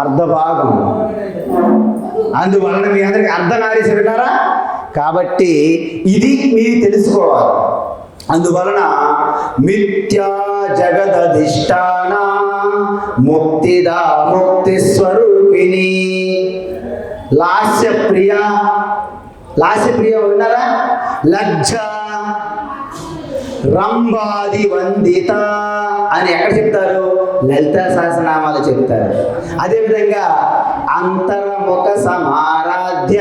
అర్ధభాగం. అందువలన మీ అందరికి అర్ధనారీశ విన్నారా కాబట్టి ఇది మీరు తెలుసుకోవాలి. అందువలన మిథ్యా జగదధిష్టాన ముక్తిదా ముక్తి స్వరూపిణి లాస్య ప్రియ లాస్య ప్రియ విన్నారా? లజ్జ రంభాది వందిత అని ఎక్కడ చెప్తారు? లలిత సహస్రనామాలు చెప్తారు. అదేవిధంగా అంతర్ముఖ సమారాధ్య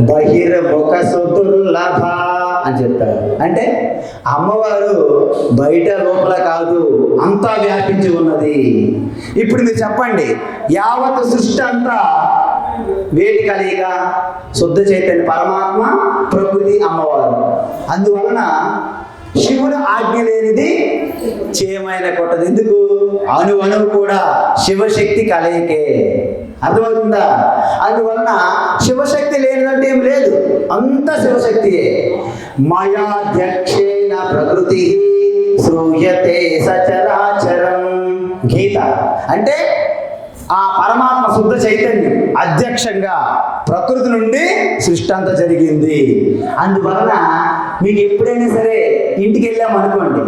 బహిర్ముఖ సుదుర్లభ అని చెప్తారు. అంటే అమ్మవారు బయట లోపల కాదు అంతా వ్యాపించి ఉన్నది. ఇప్పుడు మీరు చెప్పండి యావత్ సృష్టి అంతా వేటి కలయిక శుద్ధ చైతన్య పరమాత్మ ప్రకృతి అమ్మవారు. అందువలన శివుడు ఆజ్ఞ లేనిది చేయమైన కొట్టదు ఎందుకు? అణు అణువు కూడా శివశక్తి కలయికే. అర్థమవుతుందా? అందువలన శివశక్తి లేనిదంటే ఏం లేదు. అంత శివశక్తియే. మయాధ్యక్షేణ ప్రకృతి సూయతే సచరాచరం. గీత. అంటే ఆ పరమాత్మ శుద్ధ చైతన్యం అధ్యక్షంగా ప్రకృతి నుండి సృష్టి అంతా జరిగింది. అందువలన మీకు ఎప్పుడైనా సరే ఇంటికి వెళ్ళాం అనుకోండి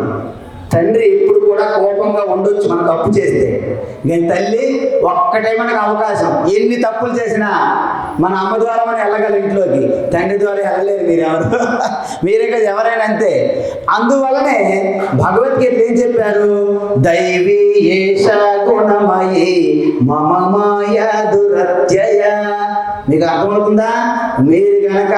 తండ్రి ఎప్పుడు కూడా కోపంగా ఉండొచ్చు మనం తప్పు చేస్తే. నేను తల్లి ఒక్కటే మనకు అవకాశం. ఎన్ని తప్పులు చేసినా మన అమ్మ ద్వారా మనం వెళ్ళగలం ఇంట్లోకి. తండ్రి ద్వారా వెళ్ళలేరు మీరెవరు? ఎవరు మీరే కదా ఎవరైనా అంతే. అందువలనే భగవద్గీత ఏం చెప్పారు? దైవీ ఏష మమ మాయ దురత్యయ మీకు అర్థమవుతుందా? మీరు గనక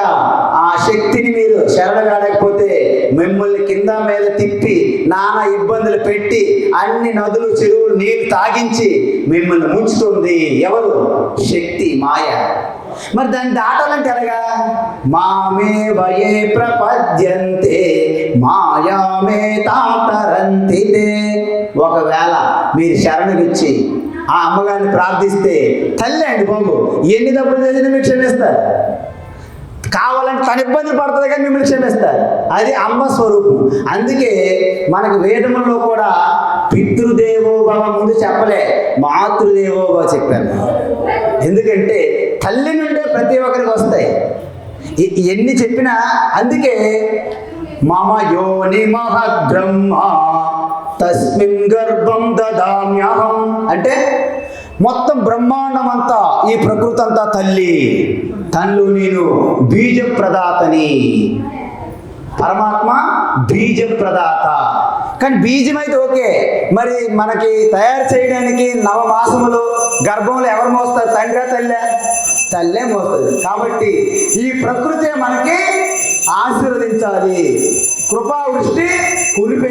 ఆ శక్తిని మీరు శరణగాడకపోతే మిమ్మల్ని కింద మీద తిప్పి నానా ఇబ్బందులు పెట్టి అన్ని నదులు చెరువులు నీరు తాగించి మిమ్మల్ని ముంచుతుంది ఎవరు? శక్తి మాయ. మరి దాన్ని దాటాలంటే ఎలాగా? మామే వయే ప్రపద్యంతే మాయామే తాతరంతితే. ఒకవేళ మీరు శరణునిచ్చి ఆ అమ్మగారిని ప్రార్థిస్తే తల్లి అండి బాబు ఎన్ని తప్పులు చేసినా మీరు క్షమిస్తారు. కావాలంటే తన ఇబ్బంది పడుతుంది కానీ మిమ్మల్ని క్షమిస్తారు. అది అమ్మ స్వరూపం. అందుకే మనకు వేదముల్లో కూడా పితృదేవోభవ ముందు చెప్పలే మాతృదేవో చెప్పాను చెప్పారు. ఎందుకంటే తల్లి నుండే ప్రతి ఒక్కరికి వస్తాయి. ఎన్ని చెప్పినా అందుకే మమ యోని మహ బ్రహ్మ తస్మిన్ గర్భం దదామ్యహం. అంటే మొత్తం బ్రహ్మాండం అంతా ఈ ప్రకృతి అంతా తల్లి. తన్ను నేను బీజ ప్రదాతని పరమాత్మ బీజ ప్రదాత కానీ బీజం అయితే ఓకే. మరి మనకి తయారు చేయడానికి నవమాసములు గర్భంలో ఎవరు మోస్తారు? తండ్రి తల్లే? తల్లే మోస్తుంది. కాబట్టి ఈ ప్రకృతి మనకి ఆశీర్వదించాలి. కృపావృష్టి కురిపి